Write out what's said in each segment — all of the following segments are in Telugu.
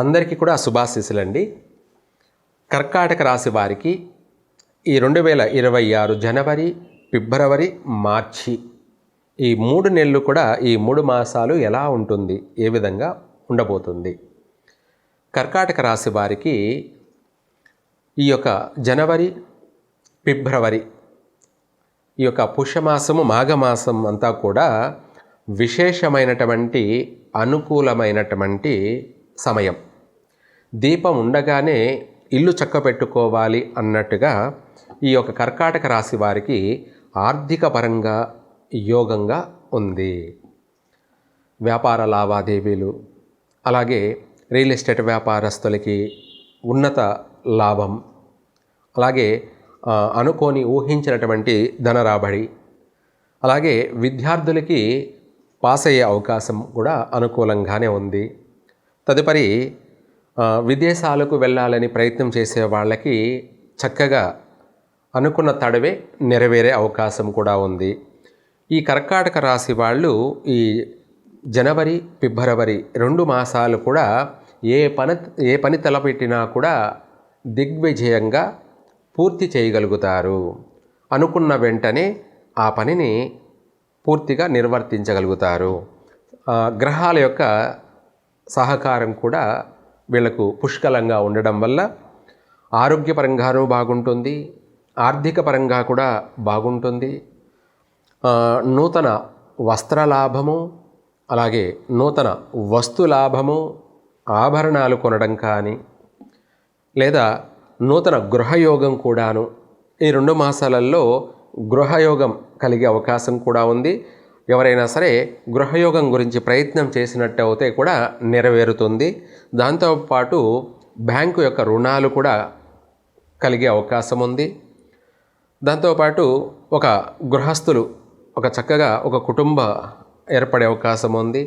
అందరికీ కూడా శుభాశీస్సులండి. కర్కాటక రాశి వారికి ఈ రెండు వేల ఇరవై ఆరు జనవరి ఫిబ్రవరి మార్చి ఈ మూడు నెలలు కూడా ఈ మూడు మాసాలు ఎలా ఉంటుంది ఏ విధంగా ఉండబోతుంది. కర్కాటక రాశి వారికి ఈ యొక్క జనవరి ఫిబ్రవరి ఈ యొక్క పుష్యమాసము మాఘమాసం అంతా కూడా విశేషమైనటువంటి అనుకూలమైనటువంటి సమయం. దీపం ఉండగానే ఇల్లు చక్కబెట్టుకోవాలి అన్నట్టుగా ఈ యొక్క కర్కాటక రాశి వారికి ఆర్థిక పరంగా యోగంగా ఉంది. వ్యాపార లావాదేవీలు అలాగే రియల్ ఎస్టేట్ వ్యాపారస్తులకి ఉన్నత లాభం అలాగే అనుకోని ఊహించినటువంటి ధన రాబడి అలాగే విద్యార్థులకి పాస్ అయ్యే అవకాశం కూడా అనుకూలంగానే ఉంది. తదుపరి విదేశాలకు వెళ్ళాలని ప్రయత్నం చేసే వాళ్ళకి చక్కగా అనుకున్న తడవే నెరవేరే అవకాశం కూడా ఉంది. ఈ కర్కాటక రాశి వాళ్ళు ఈ జనవరి ఫిబ్రవరి రెండు మాసాలు కూడా ఏ పని ఏ పని తలపెట్టినా కూడా దిగ్విజయంగా పూర్తి చేయగలుగుతారు. అనుకున్న వెంటనే ఆ పనిని పూర్తిగా నిర్వర్తించగలుగుతారు. గ్రహాల యొక్క సహకారం కూడా వీళ్ళకు పుష్కలంగా ఉండడం వల్ల ఆరోగ్యపరంగానూ బాగుంటుంది ఆర్థిక పరంగా కూడా బాగుంటుంది. నూతన వస్త్రలాభము అలాగే నూతన వస్తు లాభము ఆభరణాలు కొనడం కానీ లేదా నూతన గృహయోగం కూడాను. ఈ రెండు మాసాలలో గృహయోగం కలిగే అవకాశం కూడా ఉంది. ఎవరైనా సరే గృహయోగం గురించి ప్రయత్నం చేసినట్టు అయితే కూడా నెరవేరుతుంది. దాంతోపాటు బ్యాంకు యొక్క రుణాలు కూడా కలిగే అవకాశం ఉంది. దాంతోపాటు ఒక గృహస్థులు ఒక చక్కగా ఒక కుటుంబ ఏర్పడే అవకాశం ఉంది.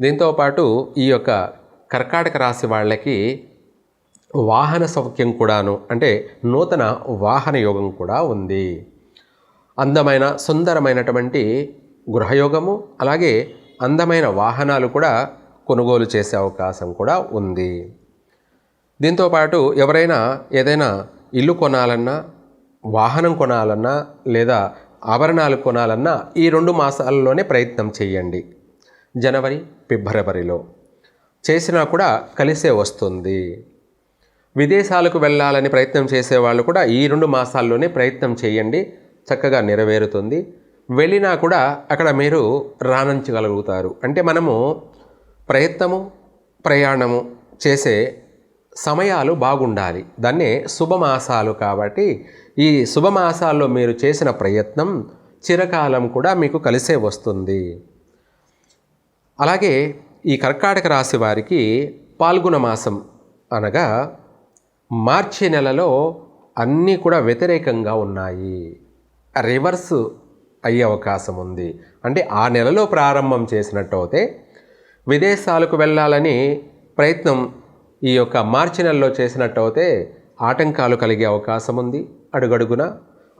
దీంతోపాటు ఈ యొక్క కర్కాటక రాశి వాళ్ళకి వాహన సౌఖ్యం కూడాను అంటే నూతన వాహన యోగం కూడా ఉంది. అందమైన సుందరమైనటువంటి గృహయోగము అలాగే అందమైన వాహనాలు కూడా కొనుగోలు చేసే అవకాశం కూడా ఉంది. దీంతోపాటు ఎవరైనా ఏదైనా ఇల్లు కొనాలన్నా వాహనం కొనాలన్నా లేదా ఆభరణాలు కొనాలన్నా ఈ రెండు మాసాలలోనే ప్రయత్నం చేయండి. జనవరి ఫిబ్రవరిలో చేసినా కూడా కలిసే వస్తుంది. విదేశాలకు వెళ్ళాలని ప్రయత్నం చేసేవాళ్ళు కూడా ఈ రెండు మాసాల్లోనే ప్రయత్నం చేయండి. చక్కగా నెరవేరుతుంది. వెళ్ళినా కూడా అక్కడ మీరు రాణించగలుగుతారు. అంటే మనము ప్రయత్నము ప్రయాణము చేసే సమయాలు బాగుండాలి. దాన్నే శుభమాసాలు కాబట్టి ఈ శుభమాసాల్లో మీరు చేసిన ప్రయత్నం చిరకాలం కూడా మీకు కలిసే వస్తుంది. అలాగే ఈ కర్కాటక రాశి వారికి పాల్గొన మాసం అనగా మార్చి నెలలో అన్నీ కూడా వ్యతిరేకంగా ఉన్నాయి. రివర్స్ అయ్యే అవకాశం ఉంది. అంటే ఆ నెలలో ప్రారంభం చేసినట్టు అయితే విదేశాలకు వెళ్ళాలని ప్రయత్నం ఈ యొక్క మార్చి నెలలో చేసినట్టు అయితే ఆటంకాలు కలిగే అవకాశం ఉంది. అడుగడుగున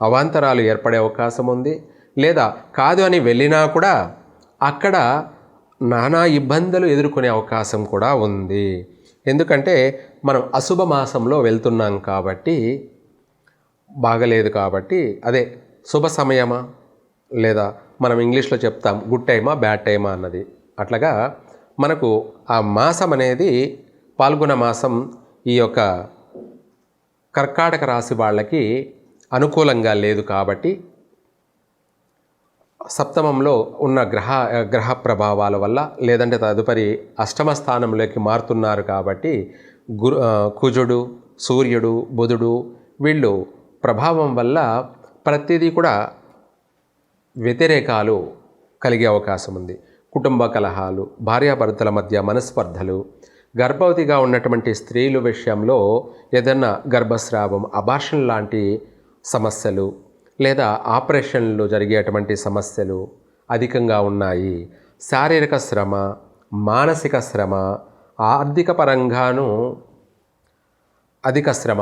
అవాంతరాలు ఏర్పడే అవకాశం ఉంది. లేదా కాదు అని వెళ్ళినా కూడా అక్కడ నానా ఇబ్బందులు ఎదుర్కొనే అవకాశం కూడా ఉంది. ఎందుకంటే మనం అశుభ మాసంలో వెళ్తున్నాం కాబట్టి బాగలేదు కాబట్టి అదే శుభ సమయమా? లేదా మనం ఇంగ్లీష్లో చెప్తాం గుడ్ టైమా బ్యాడ్ టైమా అన్నది. అట్లాగా మనకు ఆ మాసం అనేది పాల్గొన మాసం ఈ యొక్క కర్కాటక రాశి వాళ్ళకి అనుకూలంగా లేదు కాబట్టి సప్తమంలో ఉన్న గ్రహ గ్రహ ప్రభావాల వల్ల లేదంటే తదుపరి అష్టమ స్థానంలోకి మారుతున్నారు కాబట్టి గురు కుజుడు సూర్యుడు బుధుడు వీళ్ళు ప్రభావం వల్ల ప్రతిదీ కూడా వ్యతిరేకాలు కలిగే అవకాశం ఉంది. కుటుంబ కలహాలు భార్యాభర్తల మధ్య మనస్పర్ధలు గర్భవతిగా ఉన్నటువంటి స్త్రీలు విషయంలో ఏదన్నా గర్భస్రావం అబార్షన్ లాంటి సమస్యలు లేదా ఆపరేషన్లు జరిగేటువంటి సమస్యలు అధికంగా ఉన్నాయి. శారీరక శ్రమ మానసిక శ్రమ ఆర్థిక పరంగాను అధిక శ్రమ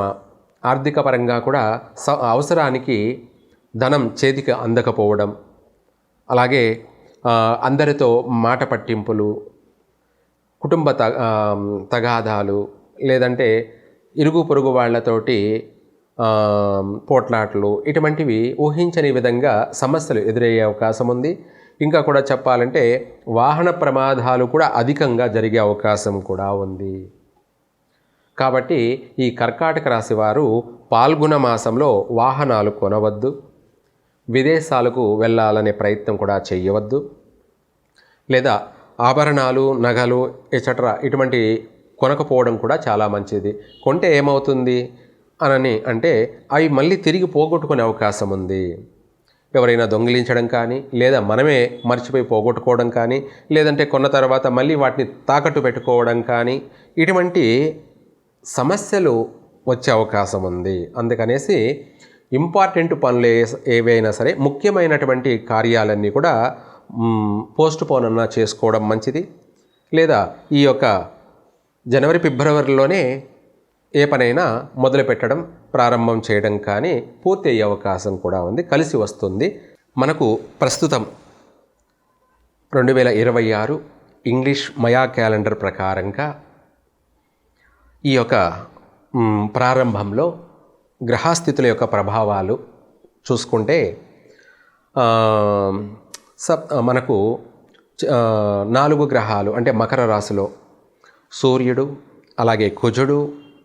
ఆర్థిక పరంగా కూడా స అవసరానికి ధనం చేతికి అందకపోవడం అలాగే అందరితో మాట పట్టింపులు కుటుంబ త తగాదాలు లేదంటే ఇరుగు పొరుగు వాళ్ళతోటి పోట్లాట్లు పోట్లాటలు ఇటువంటివి ఊహించని విధంగా సమస్యలు ఎదురయ్యే అవకాశం ఉంది. ఇంకా కూడా చెప్పాలంటే వాహన ప్రమాదాలు కూడా అధికంగా జరిగే అవకాశం కూడా ఉంది. కాబట్టి ఈ కర్కాటక రాశి వారు పాల్గొన మాసంలో వాహనాలు కొనవద్దు. విదేశాలకు వెళ్ళాలనే ప్రయత్నం కూడా చేయవద్దు. లేదా ఆభరణాలు నగలు ఎసట్రా ఇటువంటి కొనకపోవడం కూడా చాలా మంచిది. కొంటే ఏమవుతుంది అనని అంటే అవి మళ్ళీ తిరిగి పోగొట్టుకునే అవకాశం ఉంది. ఎవరైనా దొంగిలించడం కానీ లేదా మనమే మర్చిపోయి పోగొట్టుకోవడం కానీ లేదంటే కొన్న తర్వాత మళ్ళీ వాటిని తాకట్టు పెట్టుకోవడం కానీ ఇటువంటి సమస్యలు వచ్చే అవకాశం ఉంది. అందుకనేసి ఇంపార్టెంట్ పనులు ఏవైనా సరే ముఖ్యమైనటువంటి కార్యాలన్నీ కూడా పోస్ట్ పోన్ అన్నా చేసుకోవడం మంచిది. లేదా ఈ యొక్క జనవరి ఫిబ్రవరిలోనే ఏ పనైనా మొదలు పెట్టడం ప్రారంభం చేయడం కానీ పూర్తి అయ్యే అవకాశం కూడా ఉంది కలిసి వస్తుంది. మనకు ప్రస్తుతం రెండు వేల ఇరవై ఆరు ఇంగ్లీష్ మయా క్యాలెండర్ ప్రకారంగా ఈ యొక్క ప్రారంభంలో గ్రహస్థితుల యొక్క ప్రభావాలు చూసుకుంటే సప్ మనకు నాలుగు గ్రహాలు అంటే మకర రాశిలో సూర్యుడు అలాగే కుజుడు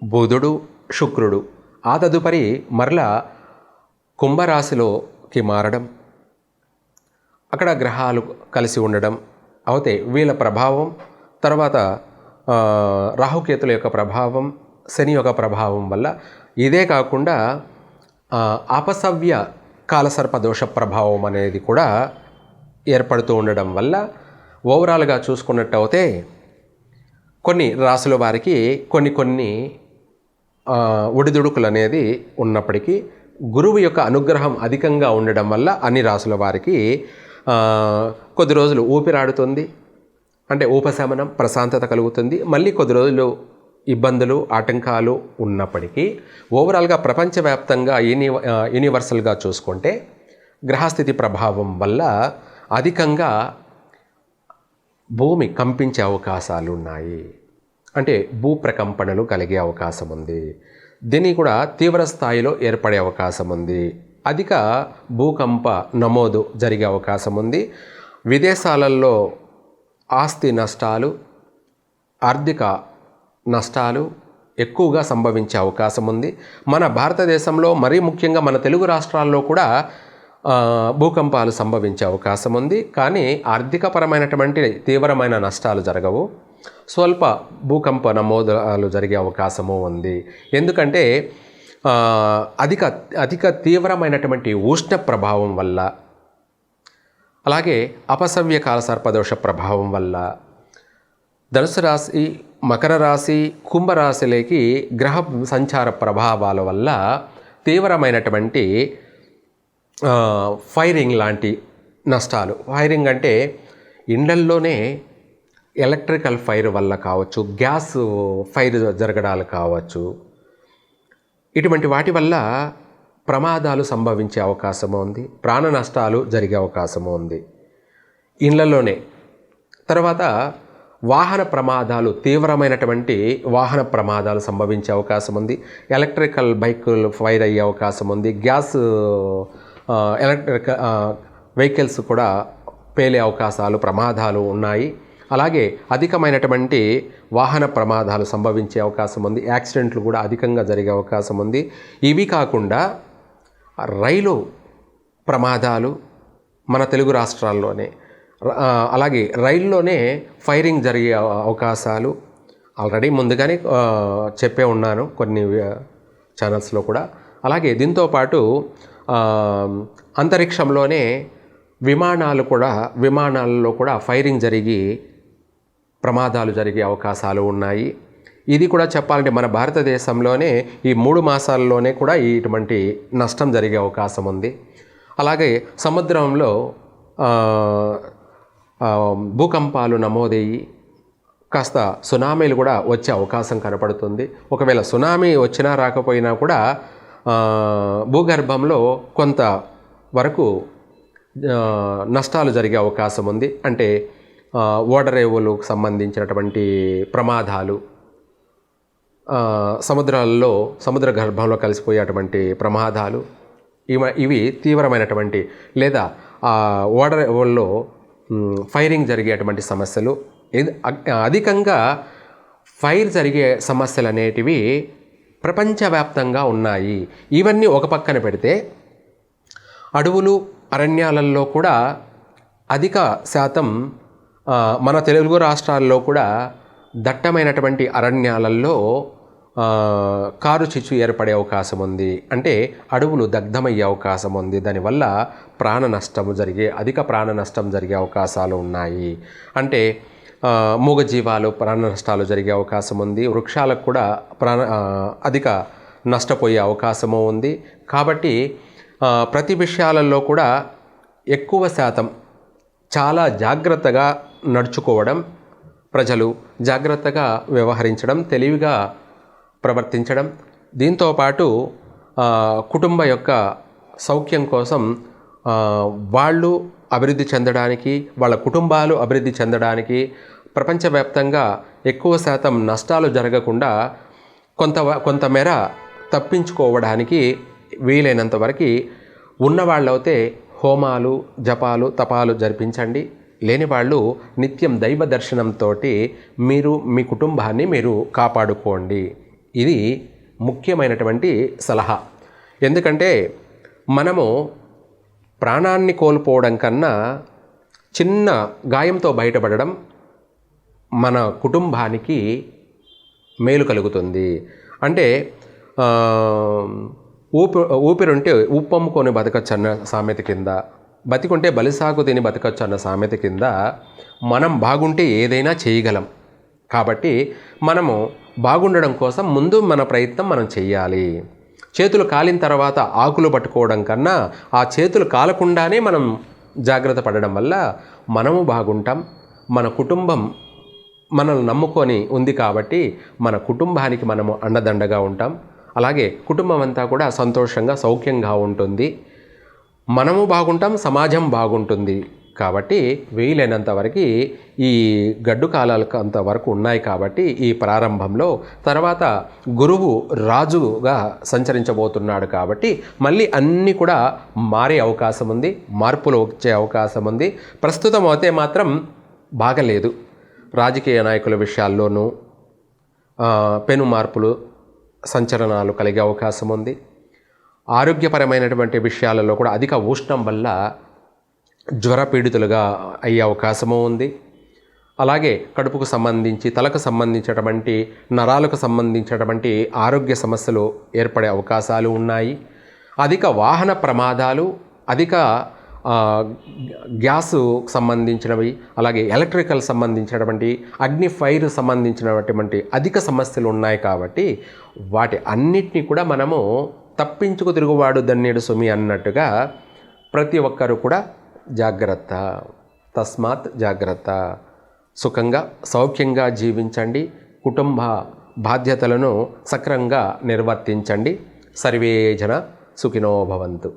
బుధుడు శుక్రుడు. ఆ తదుపరి మరలా కుంభరాశిలోకి మారడం అక్కడ గ్రహాలు కలిసి ఉండడం అవుతే వీళ్ళ ప్రభావం తర్వాత రాహుకేతుల యొక్క ప్రభావం శని యొక్క ప్రభావం వల్ల ఇదే కాకుండా అపసవ్య కాలసర్ప దోష ప్రభావం అనేది కూడా ఏర్పడుతూ ఉండడం వల్ల ఓవరాల్గా చూసుకున్నట్టు అయితే కొన్ని రాసుల వారికి కొన్ని కొన్ని ఒడిదుడుకులు అనేది ఉన్నప్పటికీ గురువు యొక్క అనుగ్రహం అధికంగా ఉండడం వల్ల అన్ని రాసుల వారికి కొద్ది రోజులు ఊపిరాడుతుంది. అంటే ఉపశమనం ప్రశాంతత కలుగుతుంది. మళ్ళీ కొద్ది రోజులు ఇబ్బందులు ఆటంకాలు ఉన్నప్పటికీ ఓవరాల్గా ప్రపంచవ్యాప్తంగా యూని యూనివర్సల్గా చూసుకుంటే గ్రహస్థితి ప్రభావం వల్ల అధికంగా భూమి కంపించే అవకాశాలు ఉన్నాయి అంటే భూ ప్రకంపనలు కలిగే అవకాశం ఉంది దీని కూడా తీవ్ర స్థాయిలో ఏర్పడే అవకాశం ఉంది అధిక భూకంప నమోదు జరిగే అవకాశం ఉంది విదేశాలలో ఆస్తి నష్టాలు ఆర్థిక నష్టాలు ఎక్కువగా సంభవించే అవకాశం ఉంది. మన భారతదేశంలో మరీ ముఖ్యంగా మన తెలుగు రాష్ట్రాల్లో కూడా భూకంపాలు సంభవించే అవకాశం ఉంది. కానీ ఆర్థికపరమైనటువంటి తీవ్రమైన నష్టాలు జరగవు. స్వల్ప భూకంప నమోదాలు జరిగే అవకాశము ఉంది. ఎందుకంటే అధిక అధిక తీవ్రమైనటువంటి ఉష్ణ ప్రభావం వల్ల అలాగే అపసవ్య కాల సర్పదోష ప్రభావం వల్ల ధనుసు రాశి మకర రాశి కుంభరాశిలోకి గ్రహ సంచార ప్రభావాల వల్ల తీవ్రమైనటువంటి ఫైరింగ్ లాంటి నష్టాలు. ఫైరింగ్ అంటే ఇండ్లల్లోనే ఎలక్ట్రికల్ ఫైర్ వల్ల కావచ్చు గ్యాస్ ఫైర్ జరగడాలు కావచ్చు. ఇటువంటి వాటి వల్ల ప్రమాదాలు సంభవించే అవకాశము ఉంది ప్రాణ నష్టాలు జరిగే అవకాశము ఉంది. ఇండ్లలోనే తర్వాత వాహన ప్రమాదాలు తీవ్రమైనటువంటి వాహన ప్రమాదాలు సంభవించే అవకాశం ఉంది. ఎలక్ట్రికల్ బైకులు ఫైర్ అయ్యే అవకాశం ఉంది. గ్యాస్ ఎలక్ట్రిక వెహికల్స్ కూడా పేలే అవకాశాలు ప్రమాదాలు ఉన్నాయి. అలాగే అధికమైనటువంటి వాహన ప్రమాదాలు సంభవించే అవకాశం ఉంది. యాక్సిడెంట్లు కూడా అధికంగా జరిగే అవకాశం ఉంది. ఇవి కాకుండా రైలు ప్రమాదాలు మన తెలుగు రాష్ట్రాల్లోనే అలాగే రైల్లోనే ఫైరింగ్ జరిగే అవకాశాలు ఆల్రెడీ ముందుగానే చెప్పే ఉన్నాను కొన్ని ఛానల్స్లో కూడా. అలాగే దీంతో పాటు అంతరిక్షంలోనే విమానాలు కూడా విమానాల్లో కూడా ఫైరింగ్ జరిగి ప్రమాదాలు జరిగే అవకాశాలు ఉన్నాయి. ఇది కూడా చెప్పాలంటే మన భారతదేశంలోనే ఈ మూడు మాసాల్లోనే కూడా ఇటువంటి నష్టం జరిగే అవకాశం ఉంది. అలాగే సముద్రంలో భూకంపాలు నమోదయ్యి కాస్త సునామీలు కూడా వచ్చే అవకాశం కనపడుతుంది. ఒకవేళ సునామీ వచ్చినా రాకపోయినా కూడా భూగర్భంలో కొంత వరకు నష్టాలు జరిగే అవకాశం ఉంది. అంటే ఓడరేవులకు సంబంధించినటువంటి ప్రమాదాలు సముద్రాల్లో సముద్ర గర్భంలో కలిసిపోయేటువంటి ప్రమాదాలు ఇవ ఇవి తీవ్రమైనటువంటి లేదా ఆ ఓడరేవుల్లో ఫైరింగ్ జరిగేటువంటి సమస్యలు. ఇది అధికంగా ఫైర్ జరిగే సమస్యలు అనేటివి ప్రపంచవ్యాప్తంగా ఉన్నాయి. ఇవన్నీ ఒక పక్కన పెడితే అడవులు అరణ్యాలలో కూడా అధిక శాతం మన తెలుగు రాష్ట్రాల్లో కూడా దట్టమైనటువంటి అరణ్యాలలో కారు చిచ్చు ఏర్పడే అవకాశం ఉంది. అంటే అడవులు దగ్ధమయ్యే అవకాశం ఉంది. దానివల్ల ప్రాణ నష్టము జరిగే అధిక ప్రాణ నష్టం జరిగే అవకాశాలు ఉన్నాయి. అంటే మూగజీవాలు ప్రాణ నష్టాలు జరిగే అవకాశం ఉంది. వృక్షాలకు కూడా ప్రాణ అధిక నష్టపోయే అవకాశము ఉంది. కాబట్టి ప్రతి విషయాలలో కూడా ఎక్కువ శాతం చాలా జాగ్రత్తగా నడుచుకోవడం ప్రజలు జాగ్రత్తగా వ్యవహరించడం తెలివిగా ప్రవర్తించడం. దీంతోపాటు పాటు కుటుంబ యొక్క సౌఖ్యం కోసం వాళ్ళు అభివృద్ధి చెందడానికి వాళ్ళ కుటుంబాలు అభివృద్ధి చెందడానికి ప్రపంచవ్యాప్తంగా ఎక్కువ శాతం నష్టాలు జరగకుండా కొంత కొంతమేర తప్పించుకోవడానికి వీలైనంత వరకు ఉన్నవాళ్ళైతే హోమాలు జపాలు తపాలు జరిపించండి. లేని వాళ్ళు నిత్యం దైవ దర్శనంతో మీరు మీ కుటుంబాన్ని మీరు కాపాడుకోండి. ఇది ముఖ్యమైనటువంటి సలహా. ఎందుకంటే మనము ప్రాణాన్ని కోల్పోవడం కన్నా చిన్న గాయంతో బయటపడడం మన కుటుంబానికి మేలు కలుగుతుంది. అంటే ఊపి ఊపిరుంటే ఉప్పమ్ముకొని బతకచ్చు అన్న సామెత కింద బతికుంటే బలిసాగు తిని బతకచ్చు అన్న సామెత కింద మనం బాగుంటే ఏదైనా చేయగలం. కాబట్టి మనము బాగుండడం కోసం ముందు మన ప్రయత్నం మనం చెయ్యాలి. చేతులు కాలిన తర్వాత ఆకులు పట్టుకోవడం కన్నా ఆ చేతులు కాలకుండానే మనం జాగ్రత్త పడడం వల్ల మనము బాగుంటాం. మన కుటుంబం మనల్ని నమ్ముకొని ఉంది కాబట్టి మన కుటుంబానికి మనము అండదండగా ఉంటాం. అలాగే కుటుంబం అంతా కూడా సంతోషంగా సౌఖ్యంగా ఉంటుంది. మనము బాగుంటాం సమాజం బాగుంటుంది. కాబట్టి వీలైనంత వరకు ఈ గడ్డు కాలాలకు అంతవరకు ఉన్నాయి కాబట్టి ఈ ప్రారంభంలో తర్వాత గురువు రాజుగా సంచరించబోతున్నాడు కాబట్టి మళ్ళీ అన్నీ కూడా మారే అవకాశం ఉంది మార్పులు వచ్చే అవకాశం ఉంది. ప్రస్తుతం అయితే మాత్రం బాగలేదు. రాజకీయ నాయకుల విషయాల్లోనూ పెను మార్పులు సంచలనాలు కలిగే అవకాశం ఉంది. ఆరోగ్యపరమైనటువంటి విషయాలలో కూడా అధిక ఉష్ణం వల్ల జ్వర పీడితులుగా అయ్యే అవకాశము ఉంది. అలాగే కడుపుకు సంబంధించి తలకు సంబంధించినటువంటి నరాలకు సంబంధించినటువంటి ఆరోగ్య సమస్యలు ఏర్పడే అవకాశాలు ఉన్నాయి. అధిక వాహన ప్రమాదాలు అధిక గ్యాసు సంబంధించినవి అలాగే ఎలక్ట్రికల్ సంబంధించినటువంటి అగ్ని ఫైర్ సంబంధించినటువంటి అధిక సమస్యలు ఉన్నాయి కాబట్టి వాటి అన్నిటినీ కూడా మనము తప్పించుకు తిరుగువాడు దన్నేడు సుమి అన్నట్టుగా ప్రతి ఒక్కరూ కూడా జాగ్రత్త తస్మాత్ జాగ్రత్త. సుఖంగా సౌఖ్యంగా జీవించండి. కుటుంబ బాధ్యతలను సక్రంగా నిర్వర్తించండి. సర్వే జన సుఖినో భవంతు.